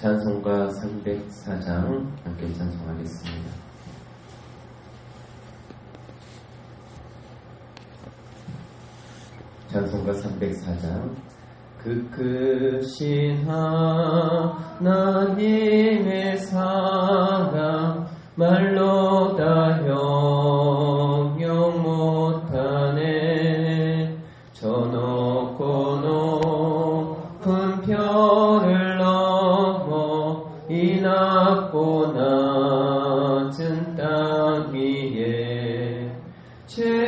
찬송가 304장 함께 찬송하겠습니다. 찬송가 304장 그 크신 하나님의 사랑 말로 다 형용 못 최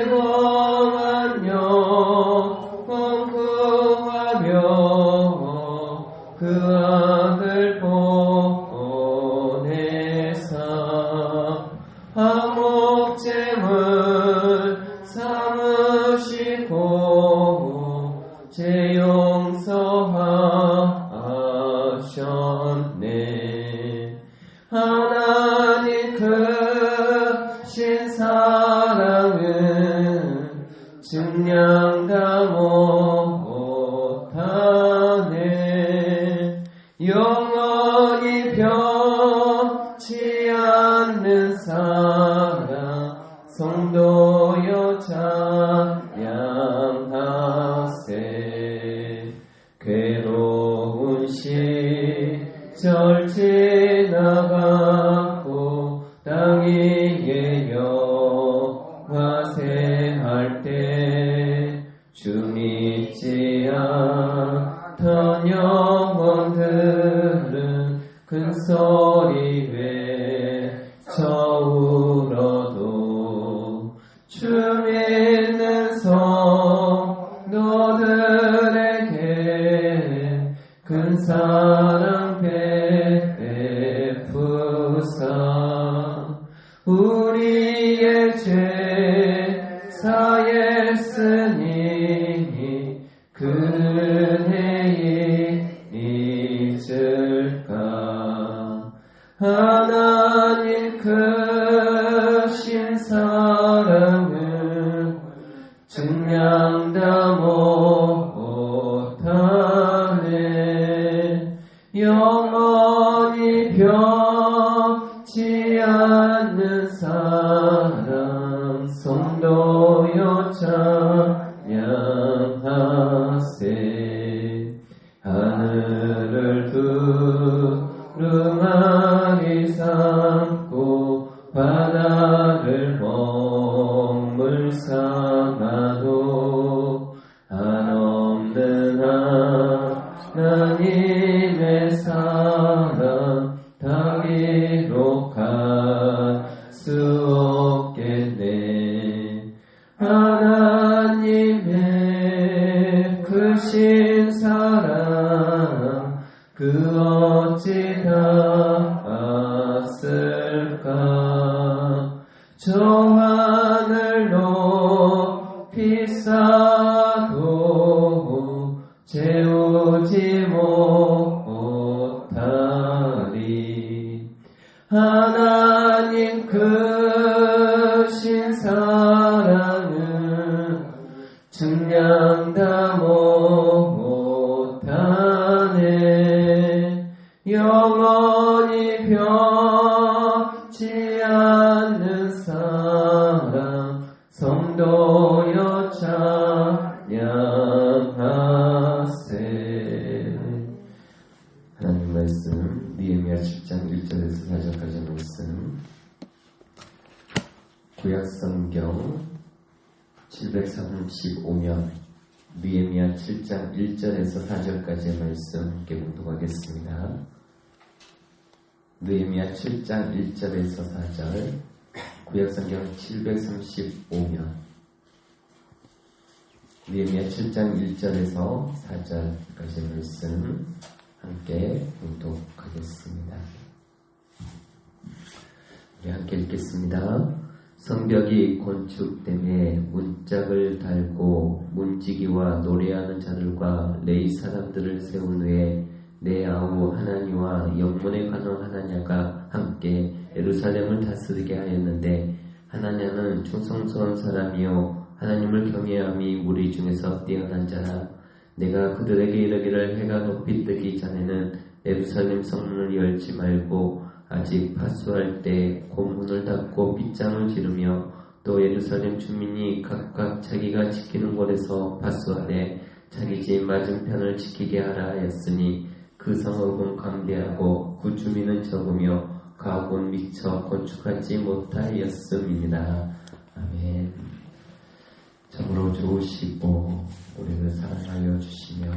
못 못 नमो 느헤미야 7장 1절에서 4절 구약성경 735면 느헤미야 7장 1절에서 4절까지 말씀 함께 공독하겠습니다. 우리 함께 읽겠습니다. 성벽이 건축됨에 문짝을 달고 문지기와 노래하는 자들과 레이 사람들을 세운 후에 내 아우 하나니와 영문에 관한 하나냐가 함께 예루살렘을 다스리게 하였는데 하나냐는 충성스러운 사람이요 하나님을 경외함이 우리 중에서 뛰어난 자라. 내가 그들에게 이르기를 해가 높이 뜨기 전에는 예루살렘 성문을 열지 말고 아직 파수할 때 고문을 닫고 빗장을 지르며 또 예루살렘 주민이 각각 자기가 지키는 곳에서 파수하되 자기 집 맞은편을 지키게 하라 하였으니 그 성읍은 강대하고 그 주민은 적으며 가옥은 미처 건축하지 못하였음입니다. 아멘. 참으로 좋으시고 우리를 사랑하여 주시며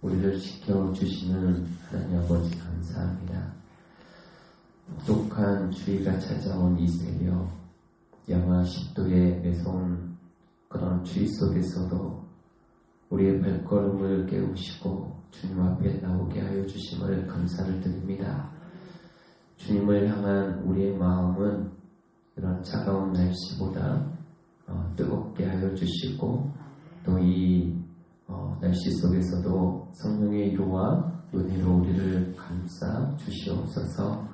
우리를 지켜주시는 하나님 아버지 감사합니다. 독한 주의가 찾아온 이 새벽 영하 10도에 매서운 그런 주의 속에서도 우리의 발걸음을 깨우시고 주님 앞에 나오게 하여 주심을 감사를 드립니다. 주님을 향한 우리의 마음은 이런 차가운 날씨보다 어, 뜨겁게 하여 주시고 또이 어, 날씨 속에서도 성령의 위로와 은혜로 우리를 감싸 주시옵소서.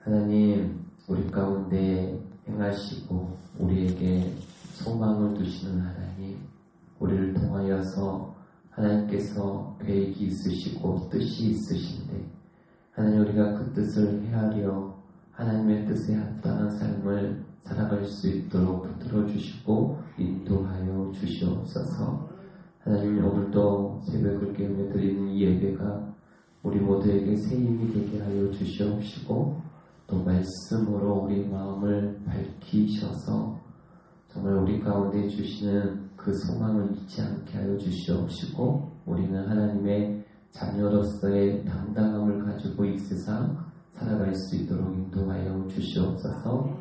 하나님 우리 가운데 행하시고 우리에게 소망을 두시는 하나님 우리를 통하여서 하나님께서 계획이 있으시고 뜻이 있으신데 하나님 우리가 그 뜻을 헤아려 하나님의 뜻에 합당한 삶을 살아갈 수 있도록 붙들어 주시고 인도하여 주시옵소서. 하나님 오늘도 새벽을 깨우며 드리는 이 예배가 우리 모두에게 새 힘이 되게 하여 주시옵시고 또 말씀으로 우리 마음을 밝히셔서 정말 우리 가운데 주시는 그 소망을 잊지 않게 하여 주시옵시고 우리는 하나님의 자녀로서의 당당함을 가지고 이 세상 살아갈 수 있도록 인도하여 주시옵소서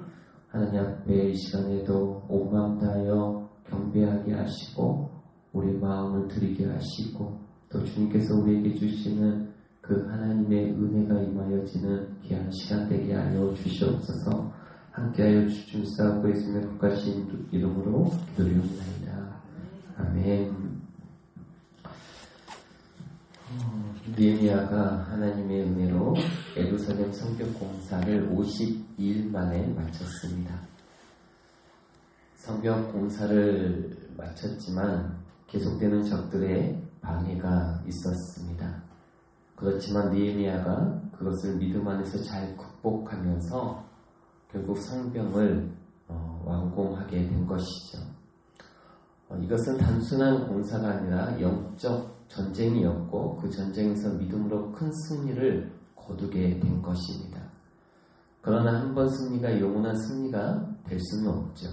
하나님 앞에 이 시간에도 온 마음 다하여 경배하게 하시고 우리 마음을 드리게 하시고 또 주님께서 우리에게 주시는 그 하나님의 은혜가 임하여지는 귀한 시간 되게 하여 주시옵소서 함께하여 주춤싸고 있으며 국가신 이름으로 기도리옵나이다. 아멘 니에미아가 하나님의 은혜로 에루살렘 성벽 공사를 52일 만에 마쳤습니다. 성벽 공사를 마쳤지만 계속되는 적들의 방해가 있었습니다. 그렇지만 니에미아가 그것을 믿음 안에서 잘 극복하면서 결국 성병을 어, 완공하게 된 것이죠. 어, 이것은 단순한 공사가 아니라 영적 전쟁이었고 그 전쟁에서 믿음으로 큰 승리를 거두게 된 것입니다. 그러나 한 번 승리가 영원한 승리가 될 수는 없죠.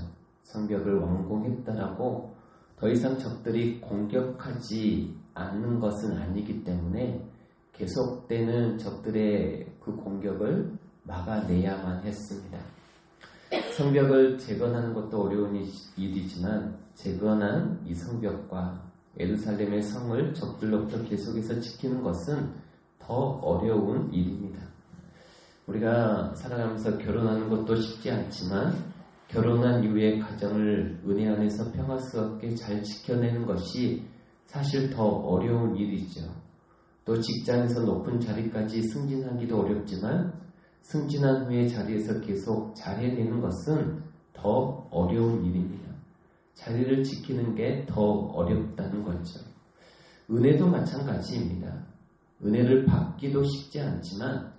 성벽을 완공했다라고 더 이상 적들이 공격하지 않는 것은 아니기 때문에 계속되는 적들의 그 공격을 막아내야만 했습니다. 성벽을 재건하는 것도 어려운 일이지만 재건한 이 성벽과 예루살렘의 성을 적들로부터 계속해서 지키는 것은 더 어려운 일입니다. 우리가 살아가면서 결혼하는 것도 쉽지 않지만 결혼한 이후의 가정을 은혜 안에서 평화스럽게 잘 지켜내는 것이 사실 더 어려운 일이죠. 또 직장에서 높은 자리까지 승진하기도 어렵지만 승진한 후에 자리에서 계속 잘해내는 것은 더 어려운 일입니다. 자리를 지키는 게 더 어렵다는 거죠. 은혜도 마찬가지입니다. 은혜를 받기도 쉽지 않지만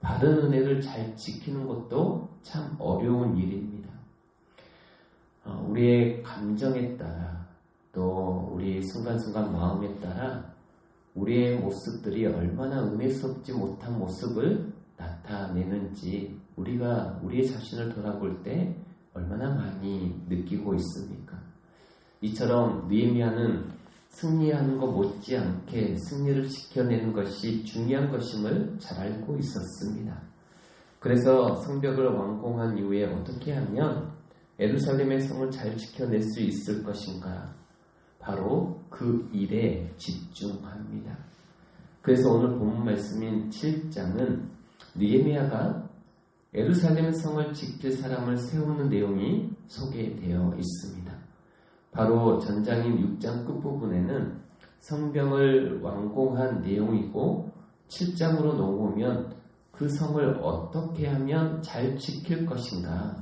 받은 은혜를 잘 지키는 것도 참 어려운 일입니다. 어, 우리의 감정에 따라 또 우리의 순간순간 마음에 따라 우리의 모습들이 얼마나 은혜스럽지 못한 모습을 나타내는지 우리가 우리의 자신을 돌아볼 때 얼마나 많이 느끼고 있습니까? 이처럼 느헤미야는 승리하는 것 못지않게 승리를 지켜내는 것이 중요한 것임을 잘 알고 있었습니다. 그래서 성벽을 완공한 이후에 어떻게 하면 에루살렘의 성을 잘 지켜낼 수 있을 것인가? 바로 그 일에 집중합니다. 그래서 오늘 본 말씀인 7장은 니에미아가 에루살렘 성을 지킬 사람을 세우는 내용이 소개되어 있습니다. 바로 전장인 6장 끝부분에는 성병을 완공한 내용이고 7장으로 넘어오면 그 성을 어떻게 하면 잘 지킬 것인가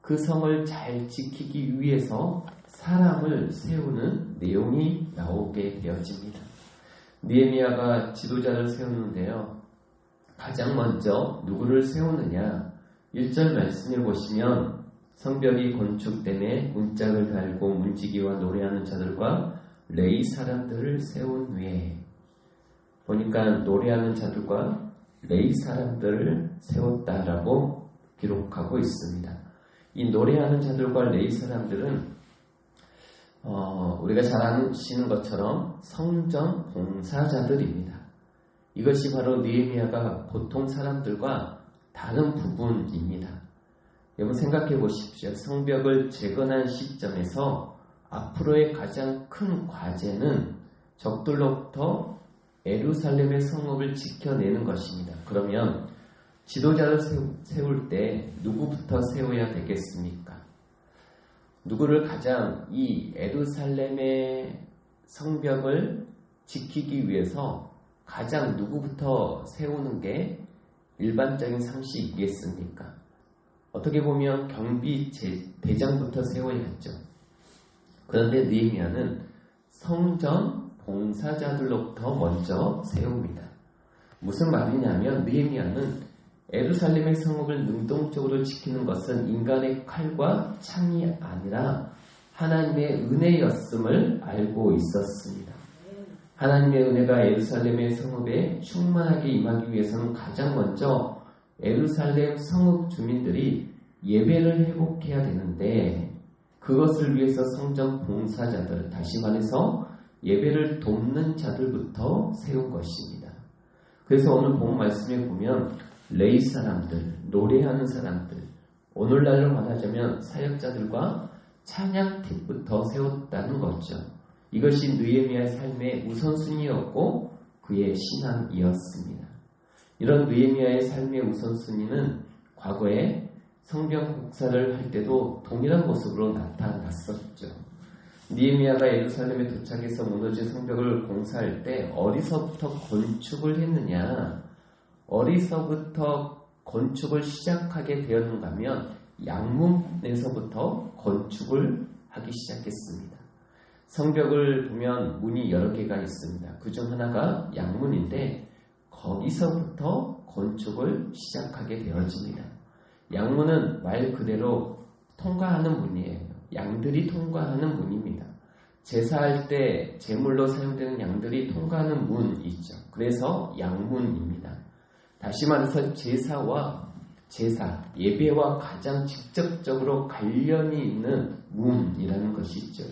그 성을 잘 지키기 위해서 사람을 세우는 내용이 나오게 되어집니다. 니에미아가 지도자를 세우는데요. 가장 먼저 누구를 세우느냐? 1절 말씀을 보시면 성벽이 건축됨에 문짝을 달고 문지기와 노래하는 자들과 레이 사람들을 세운 후에 보니까 노래하는 자들과 레이 사람들을 세웠다라고 기록하고 있습니다. 이 노래하는 자들과 레이 사람들은 어, 우리가 잘 아시는 것처럼 성전 봉사자들입니다. 이것이 바로 느헤미야가 보통 사람들과 다른 부분입니다. 여러분 생각해 보십시오. 성벽을 재건한 시점에서 앞으로의 가장 큰 과제는 적들로부터 에루살렘의 성읍을 지켜내는 것입니다. 그러면 지도자를 세울 때 누구부터 세워야 되겠습니까? 누구를 가장 이 에루살렘의 성벽을 지키기 위해서 가장 누구부터 세우는 게 일반적인 상식이겠습니까? 어떻게 보면 경비 대장부터 세워야죠. 그런데 느헤미야는 성전 봉사자들로부터 먼저 세웁니다. 무슨 말이냐면 느헤미야는 에루살렘의 성읍을 능동적으로 지키는 것은 인간의 칼과 창이 아니라 하나님의 은혜였음을 알고 있었습니다. 하나님의 은혜가 에루살렘의 성읍에 충만하게 임하기 위해서는 가장 먼저 에루살렘 성읍 주민들이 예배를 회복해야 되는데 그것을 위해서 성전 봉사자들, 다시 말해서 예배를 돕는 자들부터 세운 것입니다. 그래서 오늘 본 말씀에 보면 레이 사람들, 노래하는 사람들, 오늘날로 말하자면 사역자들과 찬양팀부터 세웠다는 거죠. 이것이 느에미아의 삶의 우선순위였고 그의 신앙이었습니다. 이런 느에미아의 삶의 우선순위는 과거에 성경 국사를 할 때도 동일한 모습으로 나타났었죠. 니에미아가 예루살렘에 도착해서 무너진 성벽을 공사할 때 어디서부터 건축을 했느냐? 어디서부터 건축을 시작하게 되었는가 하면 양문에서부터 건축을 하기 시작했습니다. 성벽을 보면 문이 여러 개가 있습니다. 그 중 하나가 양문인데 거기서부터 건축을 시작하게 되어집니다. 양문은 말 그대로 통과하는 문이에요. 양들이 통과하는 문입니다. 제사할 때 제물로 사용되는 양들이 통과하는 문 있죠. 그래서 양문입니다. 다시 말해서 제사와 제사, 예배와 가장 직접적으로 관련이 있는 문이라는 것이 있죠.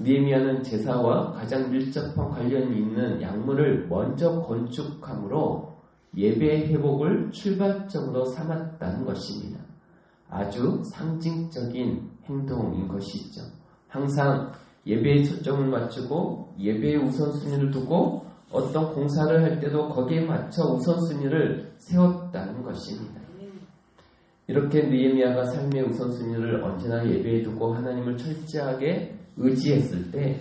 니에미아는 제사와 가장 밀접한 관련이 있는 약물을 먼저 건축함으로 예배 회복을 출발점으로 삼았다는 것입니다. 아주 상징적인 행동인 것이죠. 항상 예배에 초점을 맞추고 예배의 우선순위를 두고 어떤 공사를 할 때도 거기에 맞춰 우선순위를 세웠다는 것입니다. 이렇게 느헤미야가 삶의 우선순위를 언제나 예배에 두고 하나님을 철저하게 의지했을 때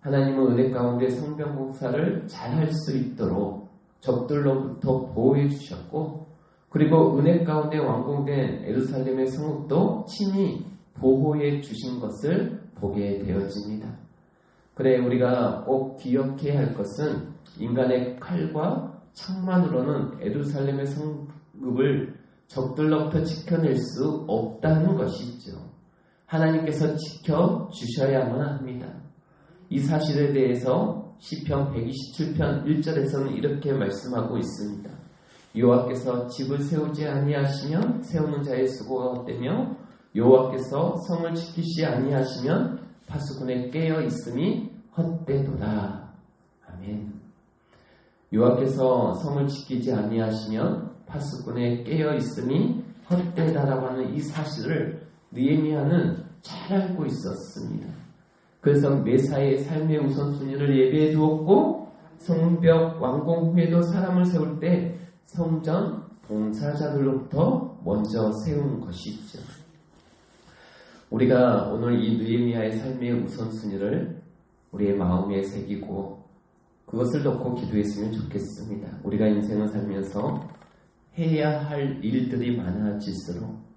하나님은 은혜 가운데 성병 공사를 잘 할 수 있도록 적들로부터 보호해 주셨고 그리고 은혜 가운데 완공된 에루살렘의 성읍도 친히 보호해 주신 것을 보게 되어집니다. 그래 우리가 꼭 기억해야 할 것은 인간의 칼과 창만으로는 에루살렘의 성읍을 적들로부터 지켜낼 수 없다는 것이죠. 하나님께서 지켜 주셔야만 합니다. 이 사실에 대해서 시편 127편 1절에서는 이렇게 말씀하고 있습니다. 여호와께서 집을 세우지 아니하시면 세우는 자의 수고가 헛되며 여호와께서 성을 지키시 아니하시면 파수꾼에 깨어 있음이 헛되도다. 아멘. 여호와께서 성을 지키지 아니하시면 파수꾼에 깨어 있음이 헛되다라고 하는 이 사실을 느헤미야는 잘 알고 있었습니다. 그래서 매사의 삶의 우선순위를 예배해 두었고 성벽 완공 후에도 사람을 세울 때 성전 봉사자들로부터 먼저 세운 것이죠. 우리가 오늘 이 느헤미야의 삶의 우선순위를 우리의 마음에 새기고 그것을 놓고 기도했으면 좋겠습니다. 우리가 인생을 살면서 해야 할 일들이 많아질수록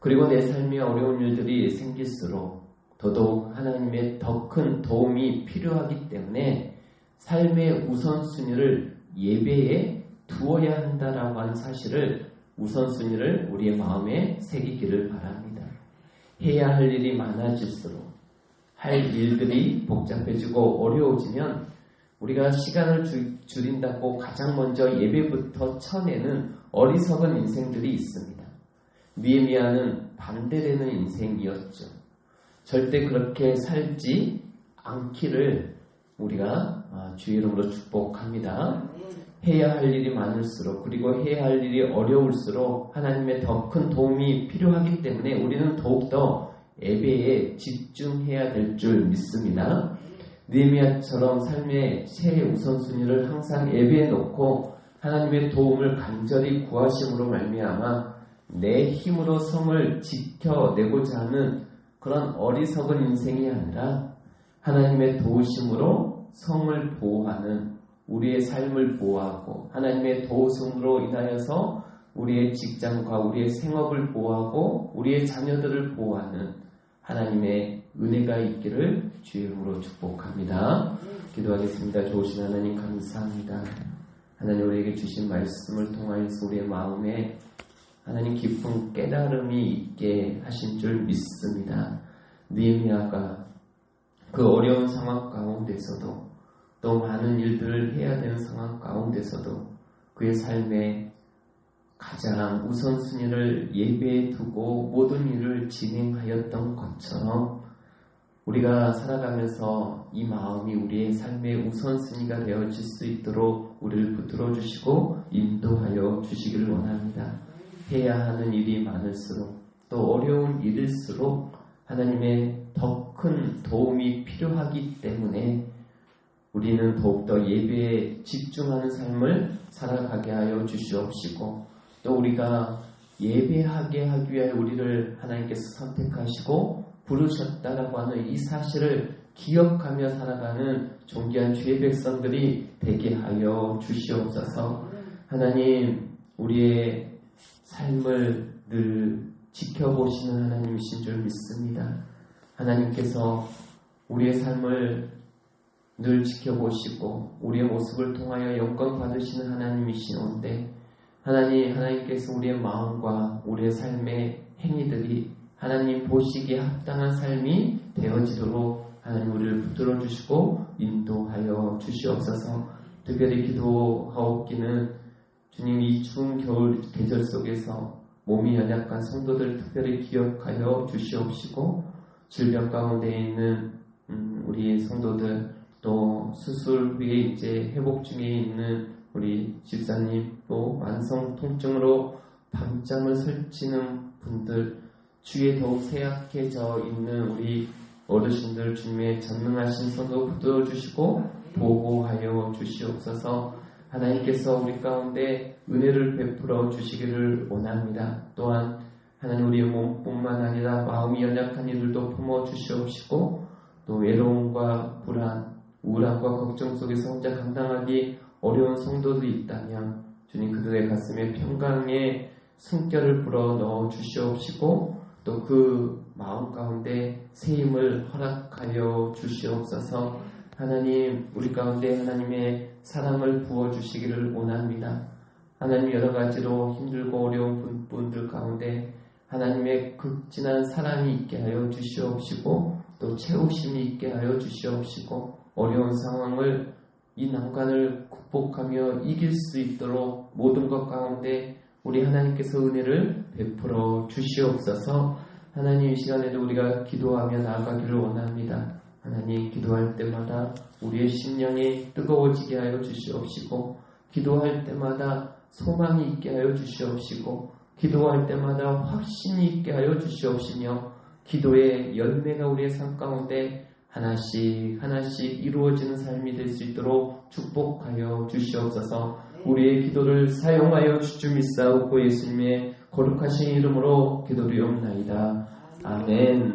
그리고 내 삶에 어려운 일들이 생길수록 더더욱 하나님의 더 큰 도움이 필요하기 때문에 삶의 우선순위를 예배에 두어야 한다라고 하는 사실을 우선순위를 우리의 마음에 새기기를 바랍니다. 해야 할 일이 많아질수록 할 일들이 복잡해지고 어려워지면 우리가 시간을 주, 줄인다고 가장 먼저 예배부터 쳐내는 어리석은 인생들이 있습니다. 니에미아는 반대되는 인생이었죠. 절대 그렇게 살지 않기를 우리가 아, 주의 이름으로 축복합니다. 해야 할 일이 많을수록 그리고 해야 할 일이 어려울수록 하나님의 더 큰 도움이 필요하기 때문에 우리는 더욱더 예배에 집중해야 될 줄 믿습니다. 느헤미야처럼 삶의 최 우선순위를 항상 예배에 놓고 하나님의 도움을 간절히 구하심으로 말미암아 내 힘으로 성을 지켜내고자 하는 그런 어리석은 인생이 아니라 하나님의 도우심으로 성을 보호하는 우리의 삶을 보호하고 하나님의 도우심으로 인하여서 우리의 직장과 우리의 생업을 보호하고 우리의 자녀들을 보호하는 하나님의 은혜가 있기를 주의 이름으로 축복합니다. 기도하겠습니다. 좋으신 하나님 감사합니다. 하나님 우리에게 주신 말씀을 통하여서 우리의 마음에 하나님 깊은 깨달음이 있게 하신 줄 믿습니다. 니에미아가 그 어려운 상황 가운데서도 또 많은 일들을 해야 되는 상황 가운데서도 그의 삶에 가장 우선순위를 예배에 두고 모든 일을 진행하였던 것처럼 우리가 살아가면서 이 마음이 우리의 삶의 우선순위가 되어질 수 있도록 우리를 붙들어 주시고 인도하여 주시기를 원합니다. 해야 하는 일이 많을수록 또 어려운 일일수록 하나님의 더 큰 도움이 필요하기 때문에 우리는 더욱더 예배에 집중하는 삶을 살아가게 하여 주시옵시고 또 우리가 예배하게 하기 위하여 우리를 하나님께서 선택하시고 부르셨다라고 하는 이 사실을 기억하며 살아가는 존귀한 주의 백성들이 되게 하여 주시옵소서. 하나님 우리의 삶을 늘 지켜보시는 하나님이신 줄 믿습니다. 하나님께서 우리의 삶을 늘 지켜보시고 우리의 모습을 통하여 영광 받으시는 하나님이시온데 하나님 하나님께서 우리의 마음과 우리의 삶의 행위들이 하나님 보시기에 합당한 삶이 되어지도록 하나님 우리를 붙들어 주시고 인도하여 주시옵소서 특별히 기도하옵기는 주님 이 추운 겨울 계절 속에서 몸이 연약한 성도들 특별히 기억하여 주시옵시고 질병 가운데 있는 음, 우리 성도들 또 수술 후에 이제 회복 중에 있는 우리 집사님 또 만성 통증으로 밤잠을 설치는 분들 주위에 더욱 세약해져 있는 우리 어르신들 주님의 전능하신 손도 붙들어 주시고 보호하여 주시옵소서 하나님께서 우리 가운데 은혜를 베풀어 주시기를 원합니다. 또한 하나님 우리의 몸뿐만 아니라 마음이 연약한 이들도 품어 주시옵시고 또 외로움과 불안, 우울함과 걱정 속에서 혼자 감당하기 어려운 성도들이 있다면 주님 그들의 가슴에 평강의 숨결을 불어 넣어 주시옵시고 또 그 마음 가운데 새 힘을 허락하여 주시옵소서 하나님 우리 가운데 하나님의 사랑을 부어 주시기를 원합니다. 하나님 여러 가지로 힘들고 어려운 분들 가운데 하나님의 극진한 사랑이 있게 하여 주시옵시고 또 채우심이 있게 하여 주시옵시고 어려운 상황을 이 난관을 극복하며 이길 수 있도록 모든 것 가운데 우리 하나님께서 은혜를 베풀어 주시옵소서 하나님 이 시간에도 우리가 기도하며 나아가기를 원합니다. 하나님 기도할 때마다 우리의 심령이 뜨거워지게 하여 주시옵시고 기도할 때마다 소망이 있게 하여 주시옵시고 기도할 때마다 확신이 있게 하여 주시옵시며 기도의 열매가 우리의 삶 가운데 하나씩 하나씩 이루어지는 삶이 될 수 있도록 축복하여 주시옵소서 우리의 기도를 사용하여 주주 믿사옵고 예수님의 거룩하신 이름으로 기도드리옵나이다. 아멘